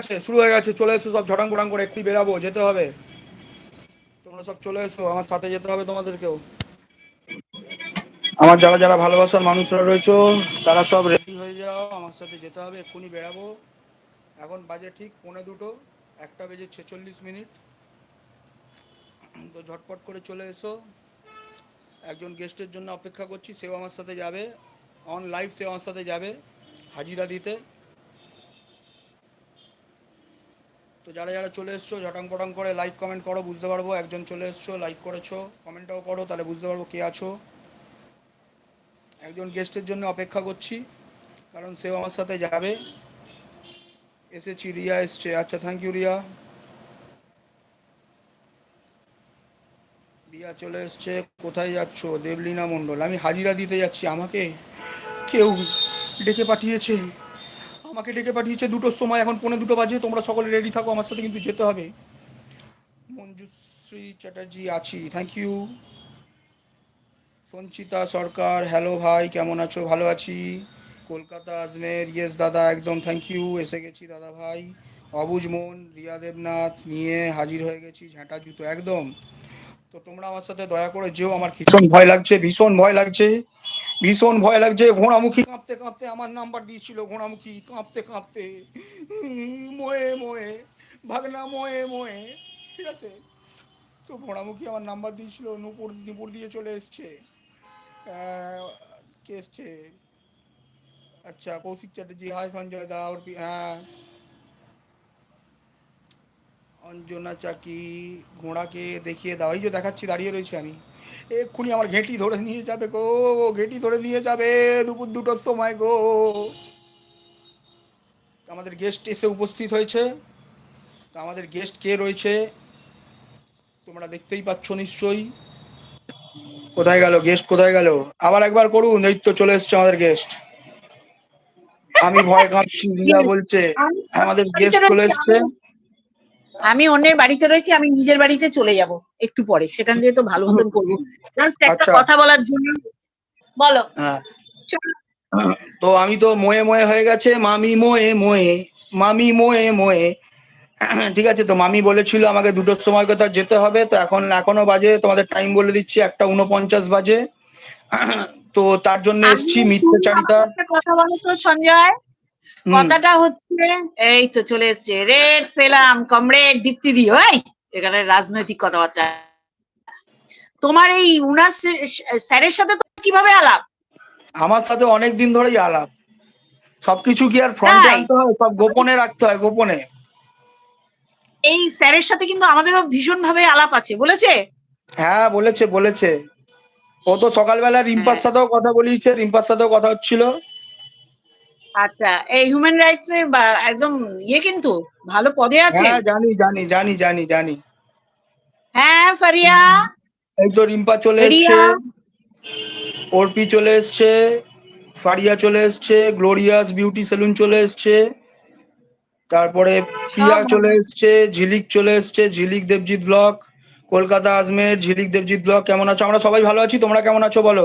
আছে, শুরু হয়ে গেছে, চলে এসো সব ঝটাং পটাং করে একটু বেরাবো, যেতে হবে। তোমরা সব চলে এসো, আমার সাথে যেতে হবে তোমাদেরকেও। আমার যারা যারা ভালোবাসার মানুষরা রয়েছে, তারা সব রেডি হয়ে যাও, আমার সাথে যেতে হবে, এক্ষুনি বেরাবো। এখন বাজে ঠিক পৌনে দুটো, একটা বেজে ছেচল্লিশ মিনিট। তো ঝটপট করে চলে এসো। একজন গেস্টের জন্য অপেক্ষা করছি, সেও আমার সাথে যাবে। অন লাইভ সেও আমার সাথে যাবে, হাজিরা দিতে। তো যারা যারা চলে এসছো, ঝটাং পটাং করে লাইক কমেন্ট করো, বুঝতে পারব, একজন চলে এসছো লাইক করেছ কমেন্টটাও করো, তাহলে বুঝতে পারব কে আছো। একজন গেস্টের জন্য অপেক্ষা করছি, কারণ সেও আমার সাথে যাবে। এসেছি, রিয়া এসছে। আচ্ছা থ্যাংক ইউ রিয়া। রিয়া চলে এসছে, কোথায় যাচ্ছ? দেবলীনা মণ্ডল। আমি হাজিরা দিতে যাচ্ছি, আমাকে কেউ ডেকে পাঠিয়েছে। আমাকে ডেকে পাঠিয়েছে দুটোর সময়, এখন পৌনে দুটো বাজে, তোমরা সকলে রেডি থাকো, আমার সাথে কিন্তু যেতে হবে। মঞ্জুশ্রী চ্যাটার্জি আছি thank you Sanchita Sarkar hello ভাই, কেমন আছো? ভালো আছি। কলকাতা আজমের ইয়েস দাদা, একদম থ্যাংক ইউ এসে গেছি দাদা ভাই। অবুজ মন, রিয়া দেবনাথ, নিয়ে হাজির হয়ে গেছি, ঝাঁটা জুতো, একদম। তো তোমরা আমার সাথে দয়া করে যেও, আমার ভীষণ ভয় লাগছে, ভীষণ ভয় লাগছে। ভীষণ ভয় লাগছে। ঘোড়ামুখী কাঁপতে কাঁপতে আমার নাম্বার দিয়েছিল, ঘোড়ামুখী, কাঁপতে কাঁপতে। মোয়ে মোয়ে, ভাগনা, মোয়ে মোয়ে। ঠিক আছে? তো ঘোড়ামুখী আমার নাম্বার দিয়েছিল, নূপুর নূপুর দিয়ে চলে এসছে। কে এসছে? আচ্ছা কৌশিক চ্যাটার্জি হাই সঞ্জয় দা ওর হ্যাঁ। অঞ্জনা চাকি, ঘোড়াকে দেখিয়ে দাও। এই যে দেখাচ্ছি, দাঁড়িয়ে রয়েছে আমি। এক্ষুনি আমার ঘেঁটি ধরে নিয়ে যাবে গো, ঘেঁটি ধরে নিয়ে যাবে দুপুর দুটোর সময় গো। আমাদের গেস্ট এসে উপস্থিত হয়েছে। তো আমাদের গেস্ট কে রয়েছে? তোমরা দেখতেই পাচ্ছ নিশ্চয়ই। কোথায় গেল গেস্ট কোথায় গেল? আবার একবার করুন, এই তো চলে এসছে আমাদের গেস্ট আমি ভয় রিয়া বলছে। আমাদের গেস্ট চলে এসছে। আমি অন্যের বাড়িতে রয়েছি আমি নিজের বাড়িতে চলে যাব একটু পরে। সেখান দিয়ে তো ভালো মতন করব। জাস্ট একটা আচ্ছা। কথা বলার জন্য। বলো। হ্যাঁ। তো আমি তো মোয়ে মোয়ে হয়ে গেছে মামি মোয়ে মোয়ে মামি মোয়ে মোয়ে। ঠিক আছে তো মামি বলেছিল আমাকে দুটোর সময় কথা যেতে হবে তো এখন এখনও বাজে তোমাদের টাইম বলে দিচ্ছি একটা উনপঞ্চাশ বাজে। তো তার জন্য এসছি মিথ্যাচারিতা কথা বলো তো সঞ্জয়। কথাটা হচ্ছে এই তো চলে এসছে। রেড সেলাম কমরেড দীপ্তি দি ওই এখানে রাজনৈতিক কথাবার্তা। তোমার এই উনার স্যারের সাথে তো কীভাবে আলাপ? আমার সাথে অনেক দিন ধরেই আলাপ। সবকিছু কি আর ফ্রন্টে? আনতে হয়? সব গোপনে রাখতে হয় গোপনে। এই স্যারের সাথে কিন্তু আমাদেরও ভীষণ ভাবে আলাপ আছে বলেছে? হ্যাঁ বলেছে বলেছে। ও তো সকালবেলা রিম্পার হ্যাঁ। সাথেও কথা বলিয়েছে রিম্পার সাথেও কথা হচ্ছিল। আচ্ছা এই হিউম্যান রাইটস এর একদম ইয়ে কিন্তু ভালো পদে আছে? হ্যাঁ জানি জানি জানি জানি জানি। হ্যাঁ ফারিয়া? এই তো রিম্পা চলে এসছে অর্পি চলে এসছে ফারিয়া চলে এসছে গ্লোরিয়াস বিউটি সেলুন চলে এসছে তারপরে প্রিয়া চলে এসছে ঝিলিক চলে এসছে ঝিলিক দেবজিৎ ব্লক কলকাতা আজমের ঝিলিক দেবজিৎ ব্লক কেমন আছো? আমরা সবাই ভালো আছি তোমরা কেমন আছো বলো?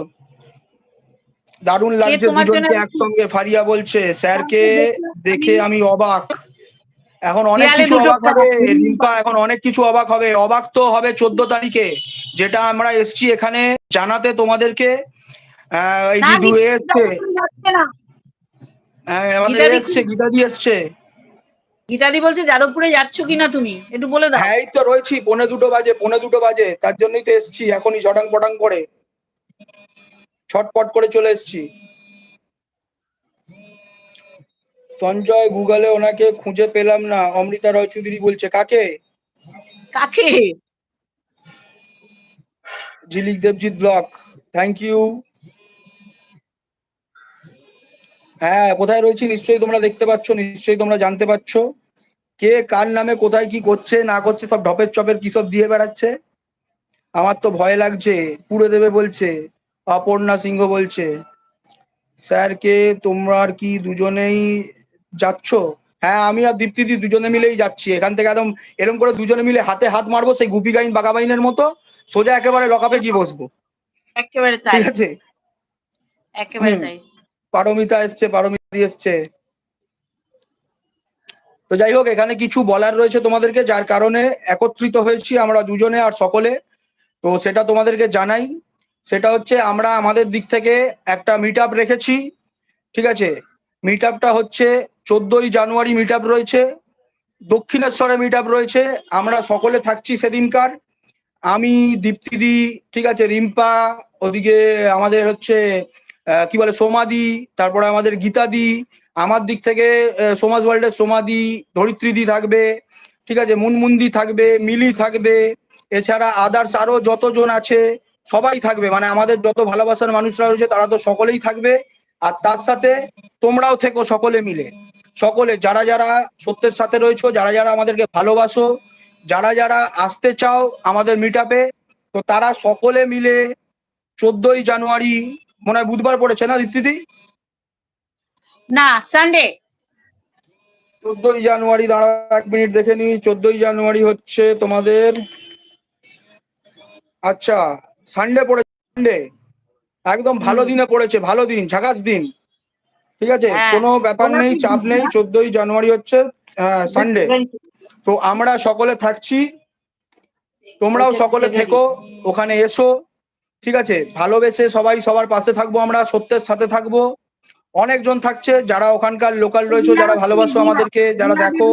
দারুণ লাগছে দুজনকে একসঙ্গে ফারিয়া বলছে। স্যারকে দেখে আমি অবাক। এখন অনেক কিছু অবাক হবে। রিম্পা এখন অনেক কিছু অবাক হবে। অবাক তো হবে চোদ্দ তারিখে যেটা আমরা এসছি এখানে জানাতে তোমাদেরকে। এই দিদু এসছে। হ্যাঁ, আমাদের এসছে গীতাদি এসছে। গীতাদি বলছে যাদবপুরে যাচ্ছ কিনা তুমি? একটু বলে দাও। হ্যাঁ এই তো রয়েছি পৌনে দুটো বাজে পৌনে দুটো বাজে। তার জন্যই তো এসছি এখনই ঝটাং পটাং করে। ছটপট করে চলে এসছি। সঞ্জয় গুগলে ওনাকে খুঁজে পেলাম না। অমৃতা রয় চৌধুরী বলছে কাকে? কাকে? ঝিলিক দেবজিৎ ব্লক। থ্যাংক ইউ হ্যাঁ কোথায় রয়েছি নিশ্চয়ই তোমরা দেখতে পাচ্ছ নিশ্চয়ই তোমরা জানতে পারছ কে কার নামে কোথায় কি করছে না করছে সব ঢপের চপের কি সব দিয়ে বেড়াচ্ছে? আমার তো ভয় লাগছে পুড়ে দেবে বলছে। অপর্ণা সিংহ বলছে স্যারকে তোমরা আর কি দুজনেই যাচ্ছ? হ্যাঁ আমি আর দীপ্তিদি দুজনে মিলেই যাচ্ছি। এখান থেকে একদম এরকম করে দুজনে মিলে হাতে হাত মারবো সেই গুপি গাইন বাঘা বাইনের মতো। সোজা একেবারে লকাপে গিয়ে বসবো। একেবারে তাই। ঠিক আছে? একেবারে তাই। পারমিতা এসছে পারমিতা এসছে। তো যাই হোক এখানে কিছু বলার রয়েছে তোমাদেরকে যার কারণে একত্রিত হয়েছি আমরা দুজনে আর সকলে। তো সেটা তোমাদেরকে জানাই। সেটা হচ্ছে আমরা আমাদের দিক থেকে একটা মিট রেখেছি, ঠিক আছে? মিট হচ্ছে চোদ্দই জানুয়ারি মিট রয়েছে, দক্ষিণেশ্বরে মিট রয়েছে, আমরা সকলে থাকছি সেদিনকার। আমি দীপ্তিদি ঠিক আছে, রিম্পা, ওদিকে আমাদের হচ্ছে কি বলে সোমাদি তারপরে আমাদের গীতাদি আমার দিক থেকে সমাজ ওয়ার্ল্ডের সোমাদি ধরিত্রীদি থাকবে, ঠিক আছে মুনমুন্দি থাকবে, মিলি থাকবে, এছাড়া আদার্স আরও যতজন আছে সবাই থাকবে মানে আমাদের যত ভালোবাসার মানুষরা রয়েছে তারা তো সকলেই থাকবে। আর তার সাথে তোমরাও থেকো সকলে মিলে। সকলে যারা যারা সত্যের সাথে রয়েছো যারা যারা আমাদেরকে ভালোবাসো যারা যারা আসতে চাও আমাদের মিট তো তারা সকলে মিলে চোদ্দই জানুয়ারি মনে হয় বুধবার পড়েছে না দীপ্তিদি? না সানডে চোদ্দই জানুয়ারি দাঁড়া এক মিনিট দেখে নি চোদ্দই জানুয়ারি হচ্ছে তোমাদের আচ্ছা সানডে পড়েছে সানডে একদম ভালো দিনে পড়েছে ভালো দিন ঝাকাস দিন। ঠিক আছে? হ্যাঁ, কোনো ব্যাপার নেই চাপ নেই চোদ্দই জানুয়ারি হচ্ছে সানডে তো আমরা সকলে থাকছি তোমরাও সকলে থেকো ওখানে এসো ঠিক আছে? ভালোবেসে সবাই সবার পাশে থাকব আমরা সত্যের সাথে থাকব। অনেকজন থাকছে যারা ওখানকার লোকাল রয়েছে যারা ভালোবাসো আমাদেরকে যারা দেখো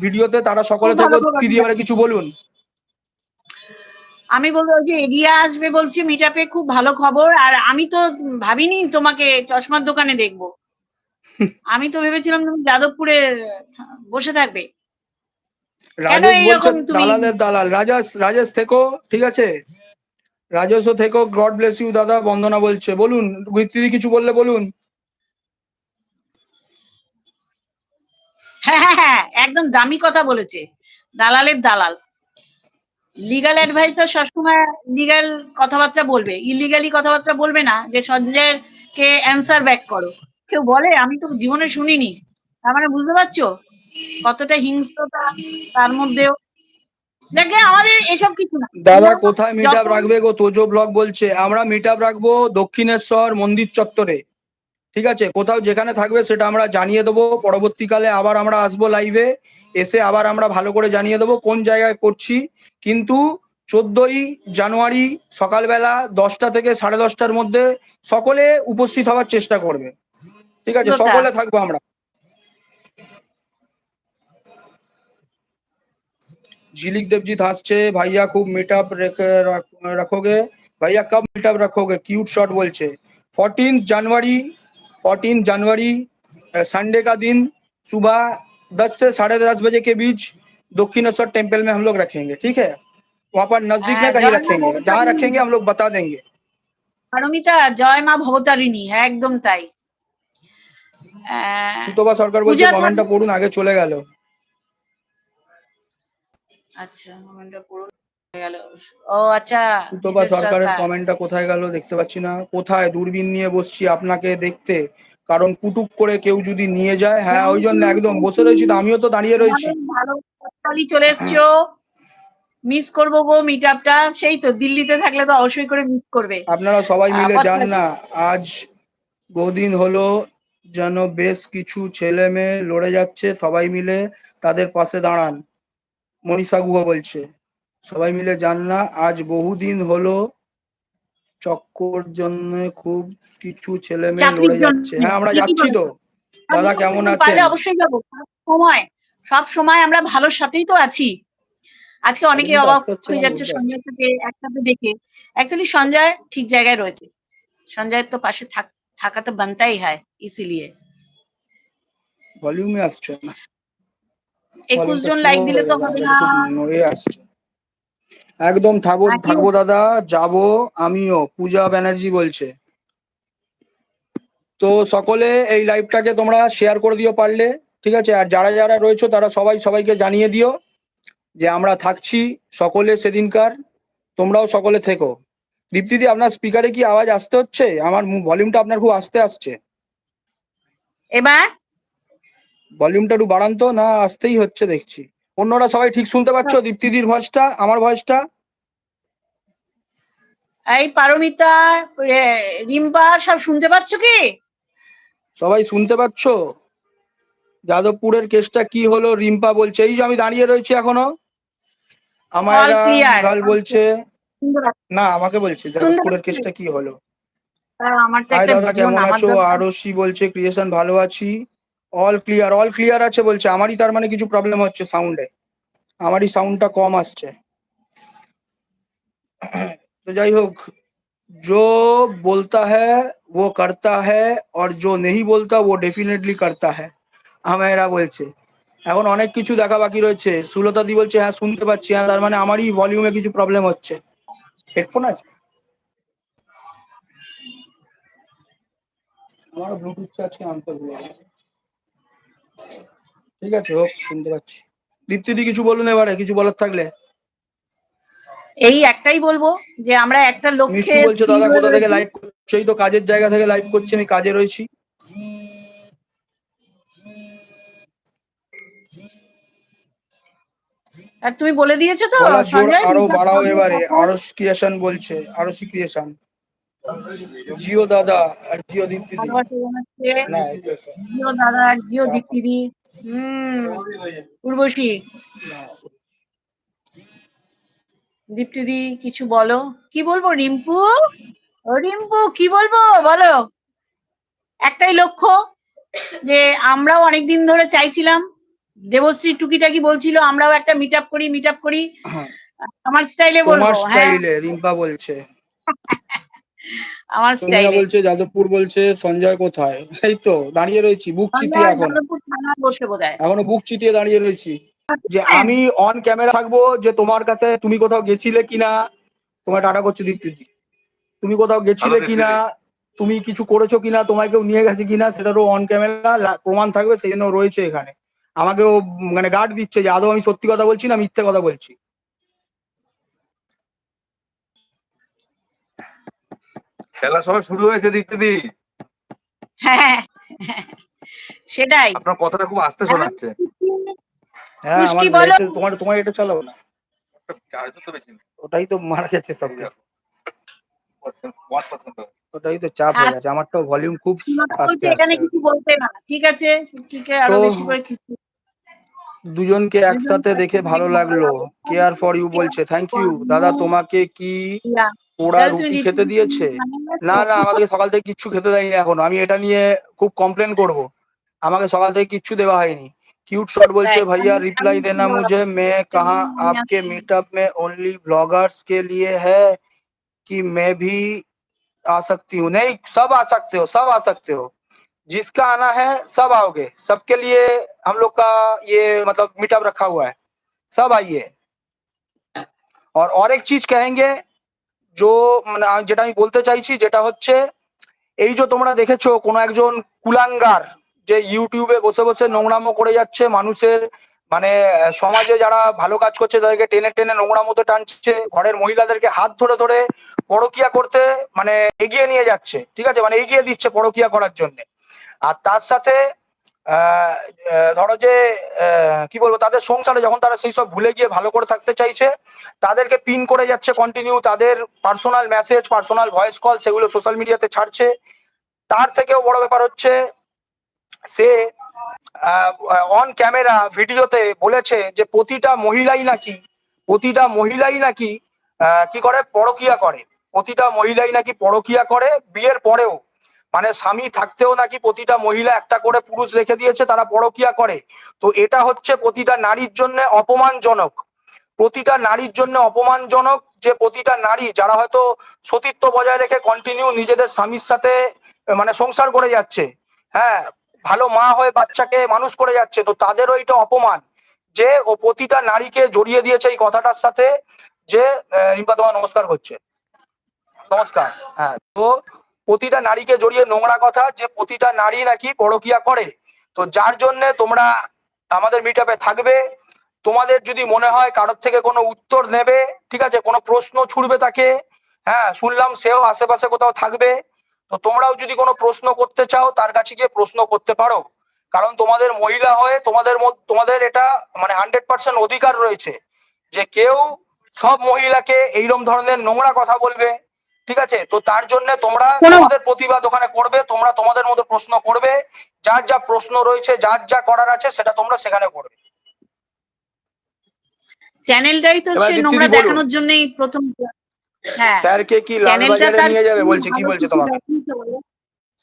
ভিডিওতে তারা সকলে থাকো দিদি এবারে কিছু বলুন? আমি বলব যে এরিয়া আসবে বলছি মিটআপে খুব ভালো খবর। আর আমি তো ভাবিনি তোমাকে চশমার দোকানে দেখব। আমি তো ভেবেছিলাম তুমি যাদবপুরে বসে থাকবে। রাজেশ বলছে দালালের দালাল। রাজেশ রাজেশ থেকো ঠিক আছে? রাজেশও থেকো গড ব্লেস ইউ দাদা বন্দনা বলছে। বলুন দিদি কিছু বললে বলুন। হ্যাঁ হ্যাঁ হ্যাঁ একদম দামি কথা বলেছে। দালালের দালাল। লিগাল অ্যাডভাইসার সবসময় লিগাল কথাবার্তা বলবে। ইলিগালি কথাবার্তা বলবে না যে সঞ্জয়ের কে অ্যান্সার ব্যাক করো। কেউ বলে আমি তো জীবনে শুনিনি। তার মানে বুঝতে পারছ? কতটা হিংস্রতা তার মধ্যেও। দেখে আমাদের এসব কিছু না। দাদা কোথায় মিট আপ রাখবে গো? তোজো ব্লগ বলছে আমরা মিট আপ রাখব দক্ষিণেশ্বর মন্দির চত্বরে। ঠিক আছে? কোথাও যেখানে থাকবে সেটা আমরা জানিয়ে দেবো। পরবর্তীকালে আবার আমরা আসব লাইভে এসে আবার আমরা ভালো করে জানিয়ে দেবো কোন জায়গায় করছি। কিন্তু চোদ্দই জানুয়ারি সকালবেলা দশটা থেকে সাড়ে দশটার মধ্যে সকলে উপস্থিত হওয়ার চেষ্টা করবে। ঠিক আছে? আচ্ছা। সকলে থাকব আমরা। ঝিলিক দেবজিৎ হাসছে ভাইয়া খুব মিটআপ রাখোগে। ভাইয়া কব মিটআপ রাখোগে। কিউট শট বলছে। 14 জানুয়ারি फोर्टीन जनवरी फोर्टीन जनवरी संडे का दिन सुबह दस से साढ़े दस बजे के बीच दक्षिणेश्वर टेम्पल में हम लोग रखेंगे ठीक है वहां पर नजदीक में हाँ, कहीं जहाँ रखेंगे पर जहाँ कहीं- रखेंगे हम लोग बता देंगे পারমিতা জয় মা ভবতারিণী হ্যাঁ একদম তাই আহ, সুতপা সরকার বলছে পূজা কমেন্টটা পড়ুন আগে চলে গেল আচ্ছা কমেন্টটা পড়ুন হয়ে গেল। ও আচ্ছা সুতপা সরকারের কমেন্টটা কোথায় গেল দেখতে পাচ্ছি না। কোথায়? দূরবীন নিয়ে বসছি আপনাকে দেখতে। কারণ কুটুক করে কেউ যদি নিয়ে যায় হ্যাঁ ওই জন্য একদম বসে রয়েছি আমিও তো দাঁড়িয়ে রয়েছি। ভালো চলে এসছো। মিস করব গো মিট আপটা সেই তো দিল্লিতে থাকলে তো অবশ্যই করে মিস করবে। আপনারা সবাই মিলে যান না। আজ বহুদিন হলো যেন বেশ কিছু ছেলে মেয়ে লড়ে যাচ্ছে সবাই মিলে তাদের পাশে দাঁড়ান। মনীষা গুহা বলছে। সবাই মিলে যান না। আজ বহুদিন হলো চক্কর জন্য খুব কিছু ছেলে মেয়ে লড়ে যাচ্ছে। হ্যাঁ আমরা যাচ্ছি তো। দাদা কেমন আছেন? অবশ্যই যাব। সব সময় সব সময় আমরা ভালোর সাথেই তো আছি। আজকে অনেকে অবাক হয়ে যাচ্ছে বুঝতে সঞ্জয়ের সাথে একসাথে দেখে। অ্যাকচুয়ালি সঞ্জয় ঠিক জায়গায় রয়েছে। সঞ্জয়ের তো পাশে থাক- তো বানতাই হয় ইসিলিয়ে ভলিউমে আসছে না। একুশ জন লাইক দিলে তো হবে না। একদম থাকব নাকি? থাকব দাদা যাব আমিও। পূজা ব্যানার্জি বলছে। তো সকলে এই লাইভটাকে তোমরা শেয়ার করে দিও পারলে ঠিক আছে? আর যারা যারা রয়েছে তারা সবাই সবাইকে জানিয়ে দিও যে আমরা থাকছি সকলে সেদিনকার তোমরাও সকলে থেকো। দীপ্তিদি আপনার স্পিকারে কি আওয়াজ আসতে হচ্ছে? আমার ভলিউমটা আপনার খুব আস্তে আসছে। এবার? ভলিউমটা একটু বাড়ান তো না আসতেই হচ্ছে দেখছি। অন্যরা সবাই ঠিক শুনতে পাচ্ছ? দীপ্তিদির ভয়েসটা আমার ভয়েসটা এই পারমিতা রিম্পা সব শুনতে পাচ্ছ কি? সবাই শুনতে পাচ্ছ? যাদবপুরের কেসটা কি হলো? রিম্পা বলছে এই যে আমি দাঁড়িয়ে রয়েছি এখনও। আমার. গাল বলছে না আমাকে বলছে যাদবপুরের কেসটা কি হলো? হাই দাদা কেমন আছো। আরশি বলছে ক্রিয়েশন ভালো আছি। অল ক্লিয়ার অল ক্লিয়ার আছে বলছে আমারই তার মানে কিছু প্রবলেম হচ্ছে সাউন্ডে আমারই সাউন্ডটা কম আসছে তো যাই হোক जो बोलता है वो करता है और जो नहीं बोलता वो डेफिनेटली करता है আমেরা বলছে এখন অনেক কিছু দেখা বাকি রয়েছে সুলতা দি বলছে হ্যাঁ শুনতে পাচ্ছি হ্যাঁ তার মানে আমারই ভলিউমে কিছু প্রবলেম হচ্ছে হেডফোন আছে আমার ব্লুটুথ আছে আনতে ভুলে গেছি। ঠিক আছে হোক শুনতে পাচ্ছি। দীপ্তিদি কিছু বলুন এবারে কিছু বলার থাকলে। এই একটাই বলব যে আমরা একটা লক্ষ্যে বলছে দাদা কোথা থেকে লাইভ করছে? এই তো কাজের জায়গা থেকে লাইভ করছি আমি কাজে রয়েছি। আর তুমি বলে দিয়েছ তো সঞ্জয়? আরও বাড়াও এবারে। আরও ক্রিয়েশন বলছে আরও ক্রিয়েশন জিও দাদা আর জিও দীপ্তিদি জিও দাদা আর জিও দীপ্তিদি হম। উর্বশী। দীপ্তিদি কিছু বলো? কি বলব রিম্পু? ও রিম্পু কি বলব? বলো। একটাই লক্ষ্য যে আমরাও অনেকদিন ধরে চাইছিলাম দেবশ্রী টুকিটাকি বলছিল আমরাও একটা মিট আপ করি মিট আপ করি। হ্যাঁ, আমার স্টাইলে বলব হ্যাঁ। স্টাইলে রিম্পা বলছে। আমার সোনিয়া বলছে যাদবপুর বলছে সঞ্জয় কোথায়? এই তো দাঁড়িয়ে রয়েছি বুক চিতিয়ে এখন। বসে এখনও বুক চিতিয়ে দাঁড়িয়ে রয়েছি। যে হ্যাঁ। আমি অন ক্যামেরা থাকব যে তোমার কাছে তুমি কোথাও গেছিলে কিনা? তোমায় টাটা করছে দীপ্তিদি তুমি কোথাও গেছিলে কিনা? তুমি কিছু করেছ কিনা? তোমায় কেউ নিয়ে গেছে কিনা? সেটারও অন ক্যামেরা প্রমাণ থাকবে সেই জন্য রয়েছে এখানে। আমাকেও মানে গার্ড দিচ্ছে যে আদৌ আমি সত্যি কথা বলছি না মিথ্যে কথা বলছি? খেলা সবাই শুরু হয়েছে দীপ্তিদি হ্যাঁ। সেটাই। আপনার কথাটা খুব আস্তে শোনাচ্ছে। হ্যাঁ আমার। তোমার তোমার এটা চালাও না। চার্জ তো বেশি নেই ওটাই তো মারা গেছে সব ওটাই তো চাপ হয়ে গেছে। আমারটাও ভলিউম খুব সীমাটা আস্তে এখানে কিছু বলতে না। ঠিক আছে? ঠিক আছে আরও বেশি করে দুজনকে একসাথে দেখে ভালো লাগল। কেয়ার ফর ইউ বলছে। থ্যাংক ইউ দাদা তোমাকে কি না। পোড়া তাহলে তুমি রুটি দিদি- খেতে দিয়েছে না না আমাদেরকে সকাল থেকে কিচ্ছু খেতে দেয়নি এখনো আমি এটা নিয়ে খুব কমপ্লেন করব আমাকে সকাল থেকে কিচ্ছু দেওয়া হয়নি क्यूट शॉट बोलते Right. भैया আমি- रिप्लाई আমি देना বলবো। मुझे मैं कहा আমি आपके আসছি। मीटअप में ओनली ब्लॉगर्स के लिए है कि मैं भी आ सकती हूँ नहीं सब आ सकते हो सब आ सकते हो जिसका आना है सब आओगे सबके लिए हम लोग का ये मतलब मीटअप रखा हुआ है सब आइए और और एक चीज कहेंगे जो মানে যেটা আমি বলতে চাইছি যেটা হচ্ছে, এই যে তোমরা দেখেছ কোনো একজন কুলাঙ্গার যে ইউটিউবে বসে বসে নোংরামো করে যাচ্ছে, মানুষের মানে সমাজে যারা ভালো কাজ করছে তাদেরকে টেনে টেনে নোংরামোতে টানছে, ঘরের মহিলাদেরকে হাত ধরে ধরে পরকিয়া করতে মানে এগিয়ে নিয়ে যাচ্ছে, ঠিক আছে? মানে এগিয়ে দিচ্ছে পরকিয়া করার জন্য। আর তার সাথে ধরো যে কি বলব, তাদের সংসারে যখন তারা সেই সব ভুলে গিয়ে ভালো করে থাকতে চাইছে, তাদেরকে পিন করে যাচ্ছে কন্টিনিউ তাদের personal message personal voice call সেগুলো সোশ্যাল মিডিয়াতে ছাড়ছে। তার থেকেও বড় ব্যাপার হচ্ছে, সে অন ক্যামেরা ভিডিওতে বলেছে যে, প্রতিটা মহিলাই নাকি, প্রতিটা মহিলাই নাকি কি করে? পরকিয়া করে। প্রতিটা মহিলাই নাকি পরকিয়া করে বিয়ের পরেও। মানে স্বামী থাকতেও নাকি প্রতিটা মহিলা একটা করে পুরুষ রেখে দিয়েছে, তারা পরকিয়া করে। তো এটা হচ্ছে প্রতিটা নারীর জন্য অপমানজনক। প্রতিটা নারীর জন্য অপমানজনক যে প্রতিটা নারী যারা হয়তো সতীত্ব বজায় রেখে কন্টিনিউ নিজেদের স্বামীর সাথে মানে সংসার করে যাচ্ছে হ্যাঁ ভালো মা হয়ে বাচ্চাকে মানুষ করে যাচ্ছে, তো তাদেরও এটা অপমান। যে ও প্রতিটা নারীকে জড়িয়ে দিয়েছে এই কথাটার সাথে যে রিম্পা তোমার নমস্কার করছে। নমস্কার হ্যাঁ তো প্রতিটা নারীকে জড়িয়ে নোংরা কথা, যে প্রতিটা নারী নাকি পরকিয়া করে। তো যার জন্য তোমরা আমাদের মিটআপে থাকবে। তোমাদের যদি মনে হয় কারোর থেকে কোনো উত্তর নেবে, ঠিক আছে, কোনো প্রশ্ন ছুড়বে তাকে হ্যাঁ শুনলাম সেও আশেপাশে কোথাও থাকবে। তো তোমরাও যদি কোনো প্রশ্ন করতে চাও, তার কাছে গিয়ে প্রশ্ন করতে পারো। কারণ তোমাদের মহিলা হয়ে তোমাদের তোমাদের এটা মানে হান্ড্রেড পার্সেন্ট অধিকার রয়েছে যে কেউ সব মহিলাকে এইরকম ধরনের নোংরা কথা বলবে। ঠিক আছে? তো তার জন্য তোমরা তোমাদের প্রতিবাদ ওখানে করবে তোমরা তোমাদের মতো প্রশ্ন করবে। যার যা প্রশ্ন রয়েছে যার যা করার আছে সেটা তোমরা সেখানে করবে। চ্যানেলটাই তো সে নোংরা দেখানোর জন্যই প্রথম হ্যাঁ। স্যারকে কি লালবাজারে নিয়ে যাবে? বলছে কি বলছে তোমাকে।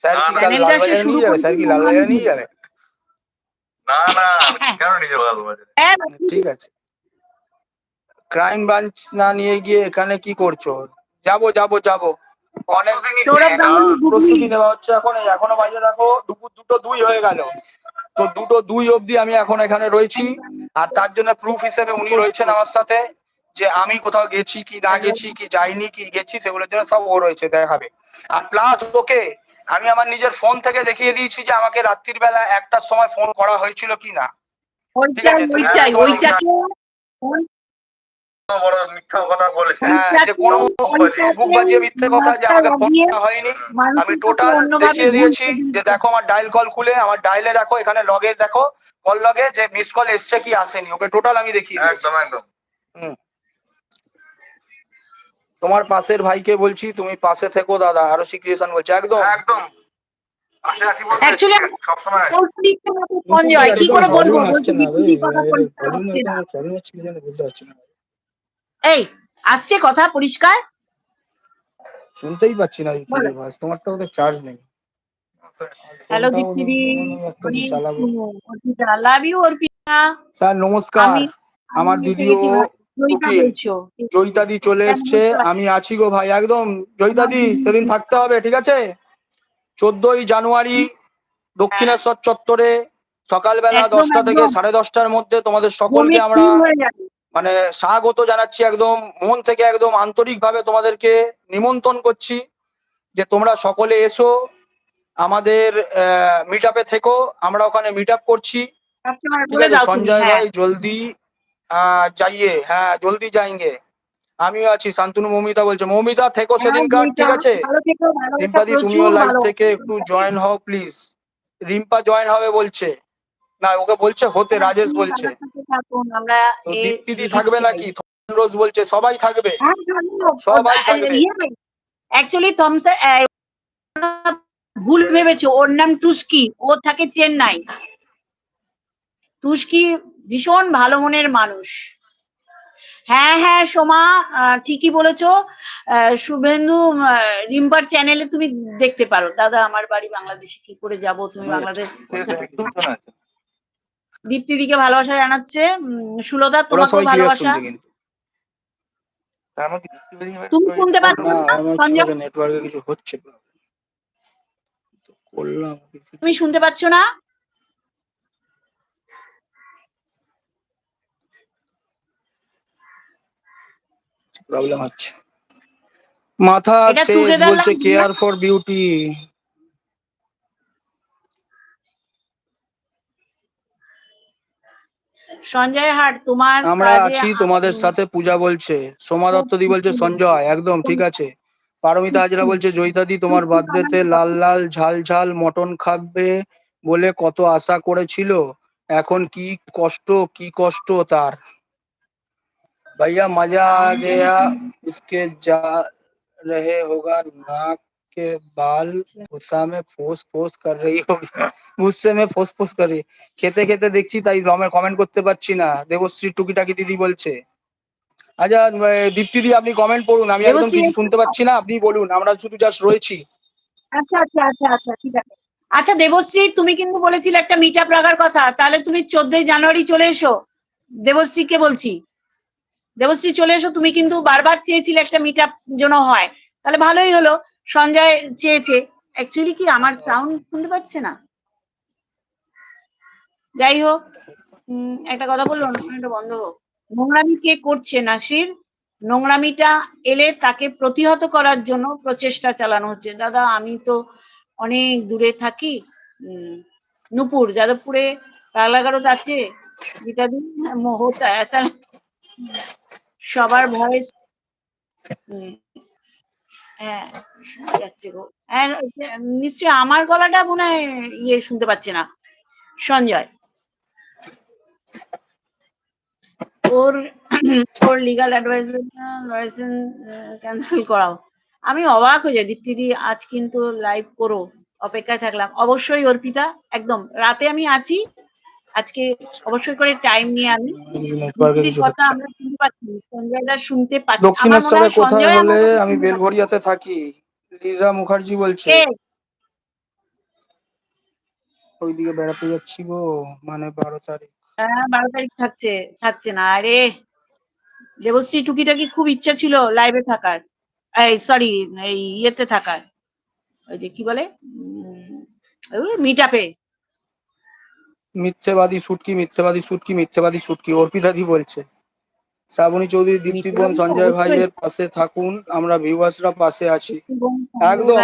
স্যার কি লালবাজারে নিয়ে যাবে? স্যার কি নোংরা লালবাজারে নিয়ে যাবে? না না কেন নিজে লাল বাজারে হ্যাঁ, ঠিক আছে। ক্রাইম ব্রাঞ্চ না নিয়ে গিয়ে এখানে কি করছ? যাব যাব যাব। অনেক প্রস্তুতি নেওয়া হচ্ছে এখন এখনও বাজে দেখো দুপুর দুটো দুই হয়ে গেল। তো দুটো দুই অবধি আমি এখন এখানে রয়েছি। আর তার জন্য প্রুফ হিসেবে উনি রয়েছেন আমার সাথে যে আমি কোথাও গেছি কি না গেছি কি যাইনি কি গেছি সেগুলোর জন্য সব ও রয়েছে দেখাবে। আর প্লাস ওকে আমি আমার নিজের ফোন থেকে দেখিয়ে দিয়েছি যে আমাকে রাত্রির বেলা একটার সময় ফোন করা হয়েছিল কি না। ঠিক আছে, তুমি ওইটাই তোমার ওইটাকে বড় মিথ্যা কথা বলেছে। হ্যাঁ যে কোনো বুক বাজিয়ে মিথ্যে কথা যে আমাকে ফোন হয়নি আমি টোটাল দেখিয়ে দিয়েছি যে দেখো আমার ডায়াল কল খুলে আমার ডায়ালে দেখো এখানে লগে দেখো কল লগে যে মিস কল এসছে কি আসেনি ওকে টোটাল আমি দেখিয়ে একদম একদম। তোমার পাশের ভাইকে বলছি তুমি পাশে থেকো দাদা আরও ক্রিয়েশন বলছে একদম। একদম। আছি বলতে সবসময়। কি করে বলব? বলছি, কি পারছি না। এই আসছে কথা পরিষ্কার? শুনতেই পাচ্ছি না দিদি বলো। ভাই তোমারটা ওদের চার্জ নেই। হ্যালো দীপ্তিদি লাভ ইউ অর্পিতা। স্যার নমস্কার। আমি আমার। বলছো। জয়িতাদি চলে এসছে। আমি আছি গো ভাই একদম। জয়িতাদি সেদিন থাকতে হবে ঠিক আছে? চোদ্দই জানুয়ারি দক্ষিণেশ্বর চত্বরে সকালবেলা দশটা থেকে সাড়ে দশটার মধ্যে তোমাদের সকলকে আমরা হয়ে। মানে স্বাগত জানাচ্ছি একদম মন থেকে একদম আন্তরিকভাবে তোমাদেরকে নিমন্ত্রণ করছি যে তোমরা সকলে এসো আমাদের মিট আপে থেকো আমরা ওখানে মিট আপ করছি সঞ্জয় হ্যাঁ। ভাই জলদি আহ, যাইয়ে হ্যাঁ জলদি যাইঙ্গে। আমিও আছি শান্তনু মৌমিতা বলছে মৌমিতা থেকো হ্যাঁ, সেদিনকার ঠিক আছে? রিম্পাদি তুমিও লাইভ থেকে একটু জয়েন হও প্লিজ রিম্পা জয়েন হবে বলছে। না ওকে বলছে হতে রাজেশ বলছে। আমার দীপ্তিদি থাকবে নাকি? রোজ বলছে সবাই থাকবে। হ্যাঁ, সবাই থাকবে। ইয়ে থমসে- ভুল ভেবেছো ওর নাম টুস্কি ও থাকে চেন্নাই। টুস্কি ভীষণ ভালো মনের মানুষ। হ্যাঁ হ্যাঁ সোমা ঠিকই বলেছ। আহ, শুভেন্দু রিম্পার চ্যানেলে তুমি দেখতে পারো। দাদা আমার বাড়ি বাংলাদেশে কি করে যাব? তুমি বাংলাদেশ শোনা যাচ্ছে। দীপ্তিদিকে ভালোবাসা জানাচ্ছে। সুলতা ক্লিয়ার ভালোবাসা। তুমি শুনতে পাচ্ছ না? না আমার সঞ্জয়? নেটওয়ার্কে কিছু হচ্ছে তো করলাম। কিছু তুমি শুনতে পাচ্ছ না? প্রবলেম হচ্ছে। মাথা together বলছে কেয়ার ফর বিউটি সঞ্জয় হাট তোমার আমরা আছি তোমাদের সাথে পূজা বলছে সোমা দত্তদি বলছে সঞ্জয় একদম ঠিক আছে। পারমিতা হাজরা বলছে জয়িতাদি তোমার বার্থডেতে লাল লাল ঝাল ঝাল মটন খাবে বলে কত আশা করেছিল। এখন কি কষ্ট কি কষ্ট তার। ভাইয়া মজা আ উসকে যা রহে হোগা নাক। के बाल गुस्सा में फोस फोस कर रही होगी गुस्से में फोस फोस कर रही খেতে খেতে দেখছি তাই রমে কমেন্ট করতে পারছি না দেবশ্রী টুকিটাকি দিদি বলছে আচ্ছা আহ, দীপ্তিদি আপনি কমেন্ট পড়ুন আমি একদম দেবশ্রী- কিছু শুনতে পাচ্ছি না আপনি বলুন আমরা শুধু জাস্ট রয়েছি আচ্ছা আচ্ছা আচ্ছা আচ্ছা ঠিক আছে আচ্ছা দেবশ্রী তুমি কিন্তু বলেছিলে একটা মিট আপ রাখার কথা তাহলে তুমি চোদ্দই জানুয়ারি চলে এসো দেবশ্রীকে বলছি দেবশ্রী চলে এসো তুমি কিন্তু বারবার চেয়েছিলে একটা মিট আপ যেন হয় তাহলে ভালোই হলো সঞ্জয় চেয়েছে। অ্যাকচুয়ালি কি আমার সাউন্ড শুনতে পাচ্ছে না? যাই হোক একটা কথা বলল বন্ধ হোক। নোংরামি কে করছে নাসির? নোংরামিটা এলে তাকে প্রতিহত করার জন্য প্রচেষ্টা চালানো হচ্ছে। দাদা, আমি তো অনেক দূরে থাকি নূপুর, যাদবপুরে কালাগারত আছে সবার ভয়েস হ্যাঁ আমার গলাটা মনে হয় ইয়ে শুনতে না। সঞ্জয়। ওর ওর লিগাল অ্যাডভাইজার ক্যান্সেল করাও। আমি অবাক হয়ে যাই দীপ্তিদি আজ কিন্তু লাইভ করো, অপেক্ষায় থাকলাম। অবশ্যই অর্পিতা, একদম, রাতে আমি আছি। আজকে অবশ্যই করে টাইম নিয়ে আমি। কথা আমরা শুনতে পাচ্ছি সঞ্জয়দা শুনতে পাচ্ছি আমার দক্ষিণেশ্বরে কোথায় বলে আমি বেলঘরিয়াতে থাকি। লিজা মুখার্জি বলছে পাচ্ছে। ওইদিকে বেড়াতে যাচ্ছি গো মানে বারো তারিখ। হ্যাঁ বারো তারিখ থাকছে থাকছে না। আরে দেবশ্রী টুকিটাকি খুব ইচ্ছা ছিল লাইভে থাকার। এই সরি এই ইয়েতে থাকার। ওই যে কি বলে? মিট আপে মিথ্যেবাদী সুটকি মিথ্যেবাদী সুটকি মিথ্যেবাদী সুটকি অর্পিতাদি বলছে। শ্রাবণী চৌধুরী দীপ্তিবন সঞ্জয়। ভাইয়ের পাশে থাকুন আমরা ভিউয়ার্সরা পাশে আছি। একদম।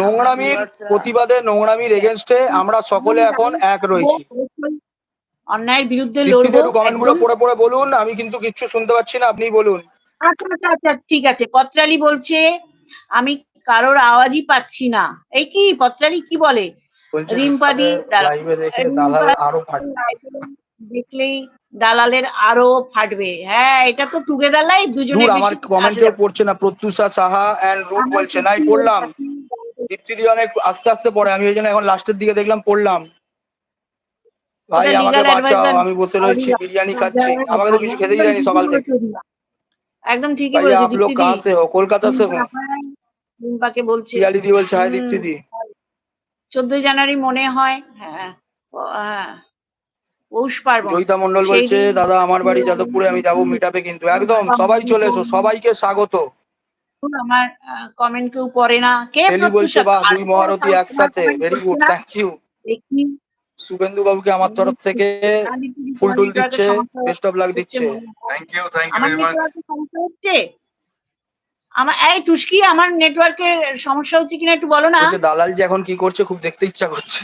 নোংরামির প্রতিবাদে নোংরামির এগেনস্টে আমরা সকলে এখন এক রয়েছি। অন্যায়ের বিরুদ্ধে লড়বো। কমেন্টগুলো পড়ে পড়ে বলুন আমি কিন্তু কিচ্ছু শুনতে পাচ্ছি না আপনি বলুন। আচ্ছা আচ্ছা আচ্ছা ঠিক আছে। পত্রালি বলছে আমি কারোর আওয়াজই পাচ্ছি না। এই কি? পত্রালি কি বলে? রিম্পাদি, দাঁড়াও। লাইভে দেখে রিম্পা- দালাল আরো ফাটবে দেখলেই দালালের আরো ফাটবে হ্যাঁ এটা তো টুগেদার লাইফ দুজনে দূর আমার কমেন্ট কেউ পড়ছে না প্রত্যুষা সাহা এন্ড রুট বলছে নাই পড়লাম দীপ্তিদি অনেক আস্তে আস্তে পড়ে আমি এই জন্য এখন লাস্টের দিকে দেখলাম পড়লাম ভাই ওটা আমাকে legal বাঁচাও advisor- আমি বসে রয়েছি বিরিয়ানি খাচ্ছি আমাকে তো কিছু খেতেই দেয়নি সকাল থেকে একদম ঠিকই ভাই বলেছে आप लोग দীপ্তিদি कहाँ से हो कोलकाता से हो রিম্পাকে বলছে পিয়ালি দি বলছে হাই হুম। দীপ্তিদি চোদ্দই জানুয়ারি মনে হয় হ্যাঁ হ্যাঁ পৌষ পার্বণ। জয়িতা মন্ডল বলছে দাদা আমার বাড়ি যাদবপুরে আমি যাব মিটাপে কিন্তু। একদম সবাই চলে এসো সবাইকে স্বাগত। আমার কমেন্ট কেউ পড়ে না। কে বলছে? বাহ দুই মহারথী একসাথে very good thank you Shuvendu বাবুকে আমার তরফ থেকে ফুল টুল দিচ্ছে বেস্ট অফ লাক দিচ্ছে thank you thank you very much আমার এই টুস্কি আমার নেটওয়ার্কের সমস্যা হচ্ছে কিনা একটু বলো না। দালাল যে এখন কি করছে খুব দেখতে ইচ্ছা করছে।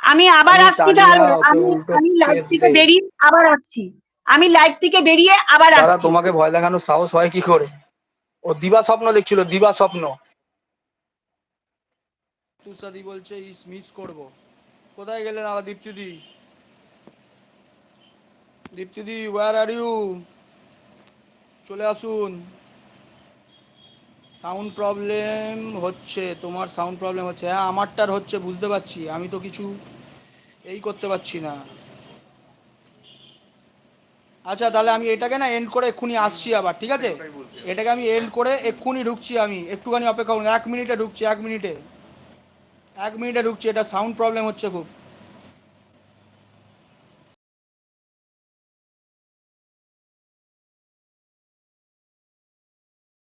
আমি আবার আসছি ওকে আমি আমি লাইভ থেকে। বেরিয়ে আবার আসছি। আমি লাইভ থেকে বেরিয়ে আবার আসছি। দাদা তোমাকে ভয় দেখানোর সাহস হয় কি করে? ও দিবা স্বপ্ন দেখছিল দিবা স্বপ্ন। তুষাদি বলছে ইস মিস করব। কোথায় গেলেন আবার দীপ্তিদি দীপ্তিদি ওয়ার আর ইউ চলে আসুন। সাউন্ড প্রবলেম হচ্ছে তোমার সাউন্ড প্রবলেম হচ্ছে। হ্যাঁ আমারটার হচ্ছে বুঝতে পারছি। আমি তো কিছু এই করতে পারছি না। আচ্ছা তাহলে আমি এটাকে না এন্ড করে এক্ষুনি আসছি আবার ঠিক আছে? এটাকে আমি এন্ড করে এক্ষুনি ঢুকছি আমি। একটুখানি অপেক্ষা করুন এক মিনিটে ঢুকছি এক মিনিটে। এক মিনিটে ঢুকছি এটা সাউন্ড প্রবলেম হচ্ছে খুব।